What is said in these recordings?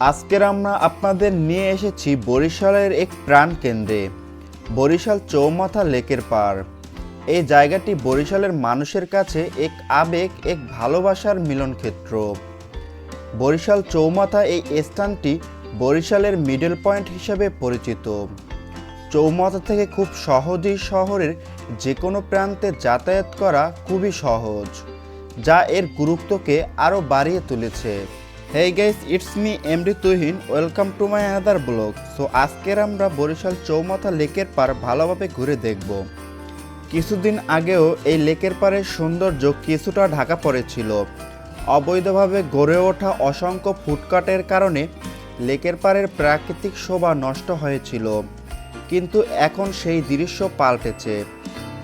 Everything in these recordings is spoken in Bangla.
আজকের আমরা আপনাদের নিয়ে এসেছি বরিশালের এক প্রাণ কেন্দ্রে, বরিশাল চৌমাথা লেকের পার এই জায়গাটি বরিশালের মানুষের কাছে এক আবেগ, এক ভালোবাসার মিলনক্ষেত্র। বরিশাল চৌমাথা এই স্থানটি বরিশালের মিডল পয়েন্ট হিসেবে পরিচিত। চৌমাথা থেকে খুব সহজেই শহরের যে কোনো প্রান্তে যাতায়াত করা খুবই সহজ, যা এর গুরুত্বকে আরও বাড়িয়ে তুলেছে। Hey guys it's me MD Tuhin welcome to my other blog so আজকের আমরা বরিশাল চৌমাথা লেকের পার ভালোভাবে ঘুরে দেখব। কিছুদিন আগেও এই লেকের পাড়ের সৌন্দর্য কিছুটা ঢাকা পড়েছিল। অবৈধভাবে গড়ে ওঠা অসংখ্য ফুটকাটের কারণে লেকের পাড়ের প্রাকৃতিক শোভা নষ্ট হয়েছিল। কিন্তু এখন সেই দৃশ্য পাল্টেছে।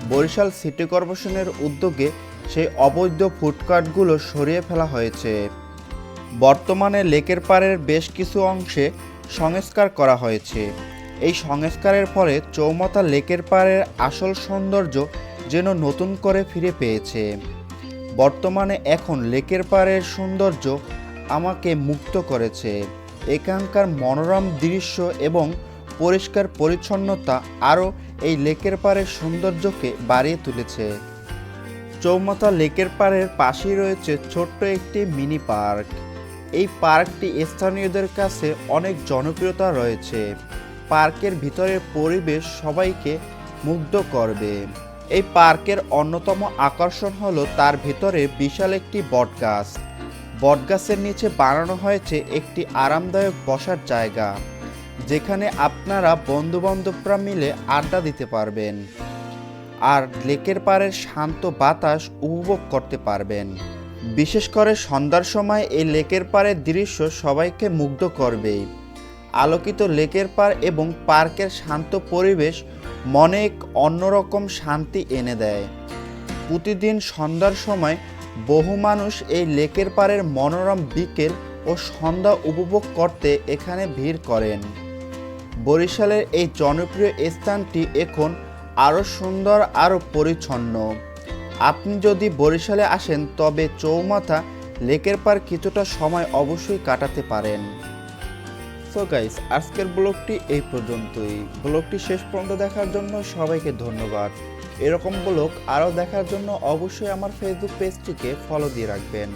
বরিশাল সিটি কর্পোরেশনের উদ্যোগে সেই অবৈধ ফুটকাটগুলো সরিয়ে ফেলা হয়েছে। বর্তমানে লেকের পাড়ের বেশ কিছু অংশে সংস্কার করা হয়েছে। এই সংস্কারের ফলে চৌমাথা লেকের পাড়ের আসল সৌন্দর্য যেন নতুন করে ফিরে পেয়েছে। বর্তমানে এখন লেকের পাড়ের সৌন্দর্য আমাকে মুক্ত করেছে। এখানকার মনোরম দৃশ্য এবং পরিষ্কার পরিচ্ছন্নতা আরও এই লেকের পাড়ের সৌন্দর্যকে বাড়িয়ে তুলেছে। চৌমাথা লেকের পাড়ের পাশেই রয়েছে ছোট্ট একটি মিনি পার্ক। এই পার্কটি স্থানীয়দের কাছে অনেক জনপ্রিয়তা রয়েছে। পার্কের ভিতরের পরিবেশ সবাইকে মুগ্ধ করবে। এই পার্কের অন্যতম আকর্ষণ হলো তার ভিতরে বিশাল একটি বটগাছ। বটগাছের নিচে বানানো হয়েছে একটি আরামদায়ক বসার জায়গা, যেখানে আপনারা বন্ধুবান্ধবরা মিলে আড্ডা দিতে পারবেন। আর লেকের পাড়ের শান্ত বাতাস উপভোগ করতে পারবেন। বিশেষ করে সন্ধ্যার সময় এই লেকের পাড়ের দৃশ্য সবাইকে মুগ্ধ করবে আলোকিত লেকের পাড় এবং পার্কের শান্ত পরিবেশ মনে এক অন্যরকম শান্তি এনে দেয়। প্রতিদিন সন্ধ্যার সময় বহু মানুষ এই লেকের পাড়ের মনোরম বিকেল ও সন্ধ্যা উপভোগ করতে এখানে ভিড় করেন। বরিশালের এই জনপ্রিয় স্থানটি এখন আরও সুন্দর, আরও পরিচ্ছন্ন। আপনি যদি বরিশালে আসেন, তবে চৌমাথা লেকের পার কিছুটা সময় অবশ্যই কাটাতে পারেন। সো গাইস আজকের ব্লগটি এই পর্যন্তই। ব্লগটি শেষ পর্যন্ত দেখার জন্য সবাইকে ধন্যবাদ। এরকম ব্লগ আরও দেখার জন্য অবশ্যই আমার ফেসবুক পেজটিকে ফলো দিয়ে রাখবেন।